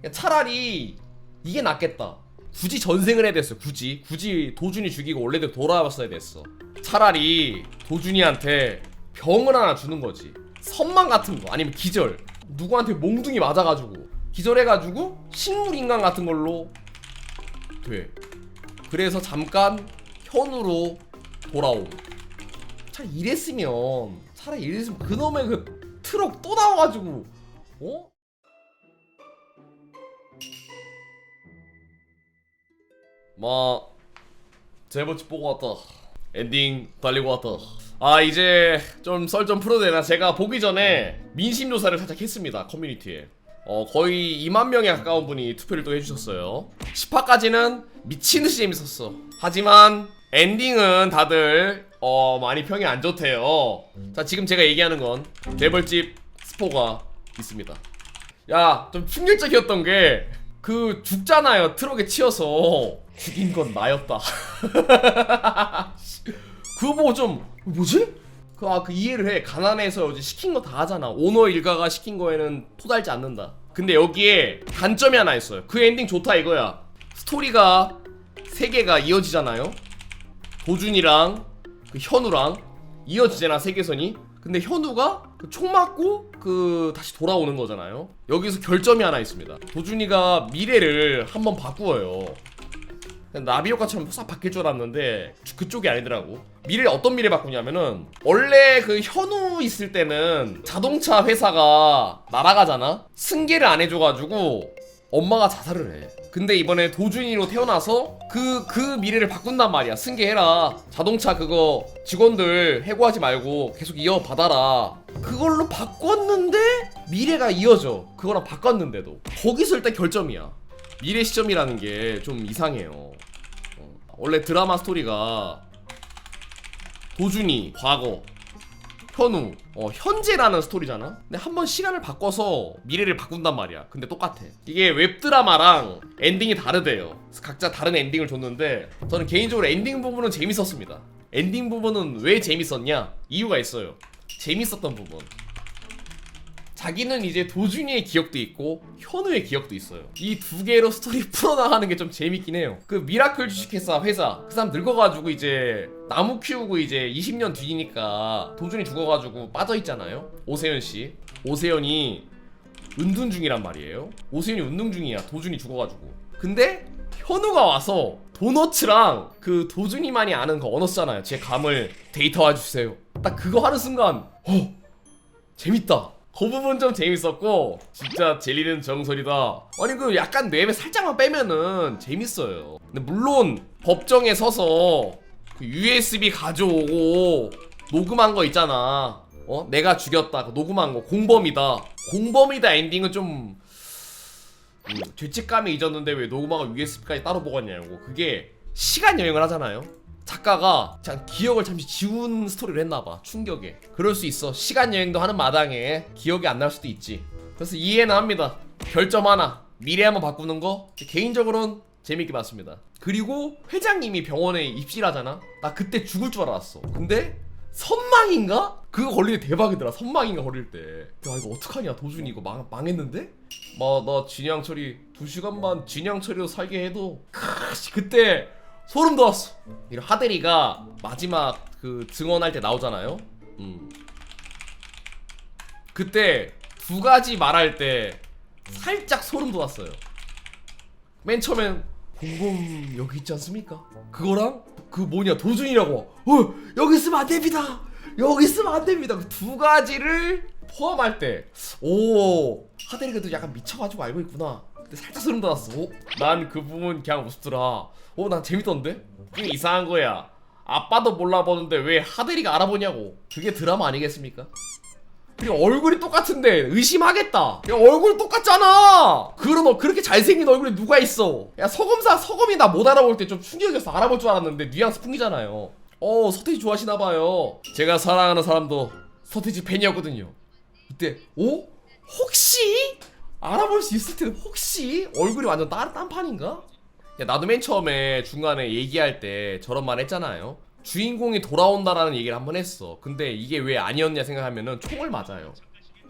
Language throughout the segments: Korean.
그냥 차라리 이게 낫겠다. 굳이 전생을 해야 됐어. 굳이 굳이 도준이 죽이고 원래대로 돌아왔어야 됐어. 차라리 도준이한테 병을 하나 주는 거지. 선망 같은 거 아니면 기절. 누구한테 몽둥이 맞아가지고 기절해가지고 식물 인간 같은 걸로 돼. 그래서 잠깐 현우로 돌아옴. 차라리 이랬으면 차라리 이랬으면 그놈의 그 트럭 또 나와가지고 어? 뭐 제보치 보고 왔다. 엔딩 달리고 왔다. 아 이제 좀 썰 좀 풀어도 되나? 제가 보기 전에 민심 조사를 살짝 했습니다 커뮤니티에. 어 거의 2만 명에 가까운 분이 투표를 또 해주셨어요. 10화까지는 미친듯이 재밌었어. 하지만 엔딩은 다들 어 많이 평이 안 좋대요. 자 지금 제가 얘기하는 건 재벌집 스포가 있습니다. 야 좀 충격적이었던 게 그 죽잖아요 트럭에 치여서 죽인 건 나였다 그거 보고 좀 뭐지? 그, 아, 그 이해를 해. 가난해서 이제 시킨 거 다 하잖아. 오너 일가가 시킨 거에는 토달지 않는다. 근데 여기에 단점이 하나 있어요. 그 엔딩 좋다 이거야. 스토리가 세 개가 이어지잖아요. 도준이랑 그 현우랑 이어지잖아 세계선이. 근데 현우가 그총 맞고 그 다시 돌아오는 거잖아요. 여기서 결점이 하나 있습니다. 도준이가 미래를 한번 바꾸어요. 나비효과처럼 싹 바뀔 줄 알았는데 그쪽이 아니더라고 미래 어떤 미래 바꾸냐면은 원래 그 현우 있을 때는 자동차 회사가 날아가잖아 승계를 안 해줘가지고 엄마가 자살을 해. 근데 이번에 도준이로 태어나서 그, 그 미래를 바꾼단 말이야. 승계해라. 자동차 그거 직원들 해고하지 말고 계속 이어받아라. 그걸로 바꿨는데 미래가 이어져. 그거랑 바꿨는데도. 거기서 일단 결점이야. 미래 시점이라는 게 좀 이상해요. 어, 원래 드라마 스토리가 도준이 과거, 현우, 어, 현재라는 스토리잖아. 근데 한번 시간을 바꿔서 미래를 바꾼단 말이야. 근데 똑같아. 이게 웹드라마랑 엔딩이 다르대요. 각자 다른 엔딩을 줬는데 저는 개인적으로 엔딩 부분은 재밌었습니다. 엔딩 부분은 왜 재밌었냐? 이유가 있어요. 재밌었던 부분. 자기는 이제 도준이의 기억도 있고 현우의 기억도 있어요. 이 두 개로 스토리 풀어나가는 게 좀 재밌긴 해요. 그 미라클 주식회사 회사 그 사람 늙어가지고 이제 나무 키우고 이제 20년 뒤니까 도준이 죽어가지고 빠져 있잖아요. 오세현 씨. 오세현이 은둔 중이란 말이에요. 오세현이 은둔 중이야. 도준이 죽어가지고. 근데 현우가 와서 도너츠랑 그 도준이만이 아는 그 언어 쓰잖아요. 제 감을 데이터화 주세요. 딱 그거 하는 순간 어 재밌다. 그 부분 좀 재밌었고 진짜 젤리는 정설이다. 아니 그 약간 뇌에 살짝만 빼면은 재밌어요. 근데 물론 법정에 서서 그 USB 가져오고 녹음한 거 있잖아. 어 내가 죽였다. 그 녹음한 거 공범이다. 공범이다 엔딩은 좀 음, 죄책감이 잊었는데 왜 녹음하고 USB까지 따로 보관냐고. 그게 시간 여행을 하잖아요. 작가가 그냥 기억을 잠시 지운 스토리를 했나봐 충격에. 그럴 수 있어. 시간 여행도 하는 마당에 기억이 안 날 수도 있지. 그래서 이해는 합니다. 결점 하나. 미래 한번 바꾸는 거? 개인적으로는 재밌게 봤습니다. 그리고 회장님이 병원에 입실하잖아? 나 그때 죽을 줄 알았어. 근데 선망인가? 그거 걸리게 대박이더라 선망인가 걸릴 때야 이거 어떡하냐 도준이 이거 망, 망했는데? 막나 진양 처리 2시간만 진양 처리로 살게 해도 크으, 그때 소름 돋았어. 이런 하대리가 마지막 그 증언할 때 나오잖아요. 음. 그때 두 가지 말할 때 살짝 소름 돋았어요. 맨 처음엔 공공 여기 있지 않습니까? 그거랑 그 뭐냐 도준이라고 어 여기 있으면 안 됩니다. 여기 있으면 안 됩니다. 그 두 가지를 포함할 때 오 하대리가 또 약간 미쳐가지고 알고 있구나. 살짝 소름 돋았어. 난그 부분 그냥 웃더라. 오, 난 재밌던데? 그게 이상한 거야. 아빠도 몰라보는데 왜 하대리가 알아보냐고. 그게 드라마 아니겠습니까? 그리고 얼굴이 똑같은데 의심하겠다. 야 얼굴 똑같잖아. 그럼 너 그렇게 잘생긴 얼굴에 누가 있어? 야 서검사 서검이 나 못 알아볼 때 좀 충격이었어. 알아볼 줄 알았는데 뉘앙스 풍기잖아요. 어 서태지 좋아하시나 봐요. 제가 사랑하는 사람도 서태지 팬이었거든요. 이때 오 혹시 알아볼 수 있을 텐데 혹시 얼굴이 완전 딴, 딴판인가? 야 나도 맨 처음에 중간에 얘기할 때 저런 말 했잖아요. 주인공이 돌아온다라는 얘기를 한번 했어. 근데 이게 왜 아니었냐 생각하면은 총을 맞아요.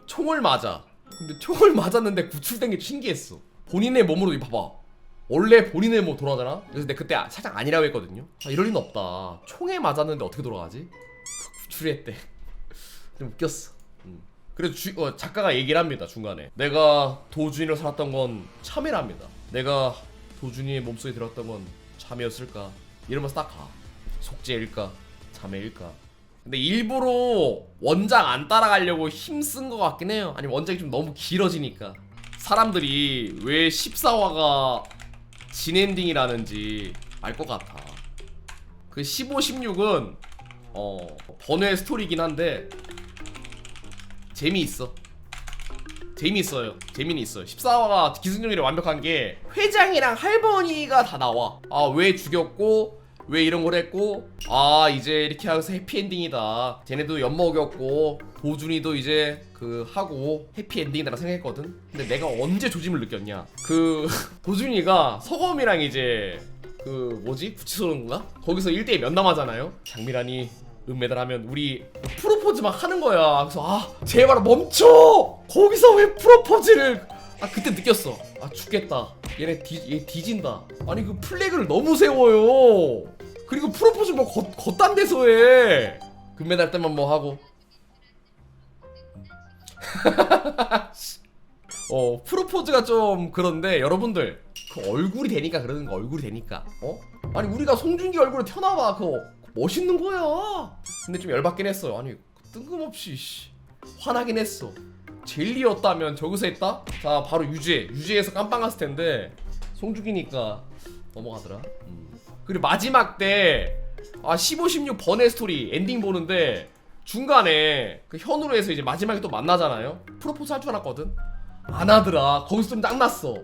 총을 맞아. 근데 총을 맞았는데 구출된 게 신기했어. 본인의 몸으로 이 봐봐. 원래 본인의 몸 돌아가잖아? 그래서 내가 그때 아- 살짝 아니라고 했거든요. 아, 이럴 리는 없다. 총에 맞았는데 어떻게 돌아가지? 추리했대. 좀 웃겼어. 음. 그래서 주, 어, 작가가 얘기를 합니다 중간에. 내가 도준이로 살았던 건 참이랍니다. 내가 도준이의 몸속에 들었던 건 참이었을까? 이러면서 딱가. 속죄일까? 자매일까? 근데 일부러 원작 안 따라가려고 힘쓴 것 같긴 해요. 아니면 원작이 좀 너무 길어지니까. 사람들이 왜 14화가 진엔딩이라는지 알 것 같아. 그 15, 16은 어 번외 스토리긴 한데 재미있어. 재미있어요. 재미는 있어요. 14화가 기승전결이 완벽한 게 회장이랑 할머니가 다 나와. 아 왜 죽였고 왜 이런 걸 했고? 아 이제 이렇게 해서 해피엔딩이다. 쟤네도 엿먹였고 도준이도 이제 그 하고 해피엔딩이다 생각했거든. 근데 내가 언제 조짐을 느꼈냐? 그 도준이가 서검이랑 이제 그 뭐지? 구치소인가? 거기서 1대1 면담하잖아요. 장미란이 은메달 하면 우리 프로포즈 막 하는 거야. 그래서 아 제발 멈춰! 거기서 왜 프로포즈를! 아 그때 느꼈어. 아 죽겠다. 얘네 뒤, 얘 뒤진다. 아니 그 플래그를 너무 세워요. 그리고 프로포즈 뭐 겉, 겉단 데서 해. 금메달 때만 뭐 하고. 어 프로포즈가 좀 그런데 여러분들 그 얼굴이 되니까 그러는 거 얼굴이 되니까. 어? 아니 우리가 송중기 얼굴에 튀어나와 그거 멋있는 거야. 근데 좀 열받긴 했어요. 아니 뜬금없이 씨, 화나긴 했어. 젤리였다면 저기서 했다? 자 바로 유죄. 유죄에서 깜빵 갔을 텐데. 송중기니까 넘어가더라. 음. 그리고 마지막 때 아 15, 16 번의 스토리 엔딩 보는데 중간에 그 현우로 해서 이제 마지막에 또 만나잖아요. 프로포즈 할 줄 알았거든. 안 하더라. 거기서 좀 짱났어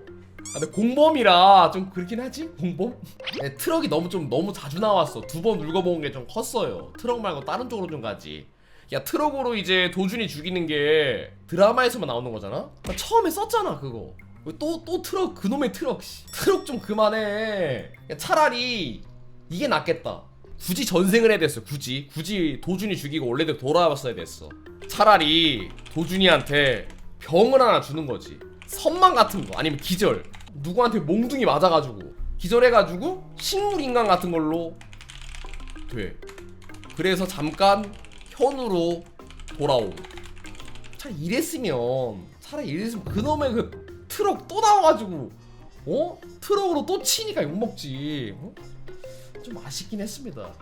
아, 근데 공범이라 좀 그렇긴 하지? 공범? 네, 트럭이 너무 좀 너무 자주 나왔어. 두 번 울거먹은 게 좀 컸어요. 트럭 말고 다른 쪽으로 좀 가지. 야 트럭으로 이제 도준이 죽이는 게 드라마에서만 나오는 거잖아? 나 처음에 썼잖아 그거. 또또 트럭 그놈의 트럭 씨. 트럭 좀 그만해. 야, 차라리 이게 낫겠다. 굳이 전생을 해야 됐어 굳이. 굳이 도준이 죽이고 원래대로 돌아왔어야 됐어. 차라리 도준이한테 병을 하나 주는 거지. 선망 같은 거 아니면 기절 누구한테 몽둥이 맞아가지고 기절해가지고 식물 인간 같은 걸로 돼 그래서 잠깐 현우로 돌아옴 차라리 이랬으면 차라리 이랬으면 그놈의 그 트럭 또 나와가지고 어? 트럭으로 또 치니까 욕먹지 어? 좀 아쉽긴 했습니다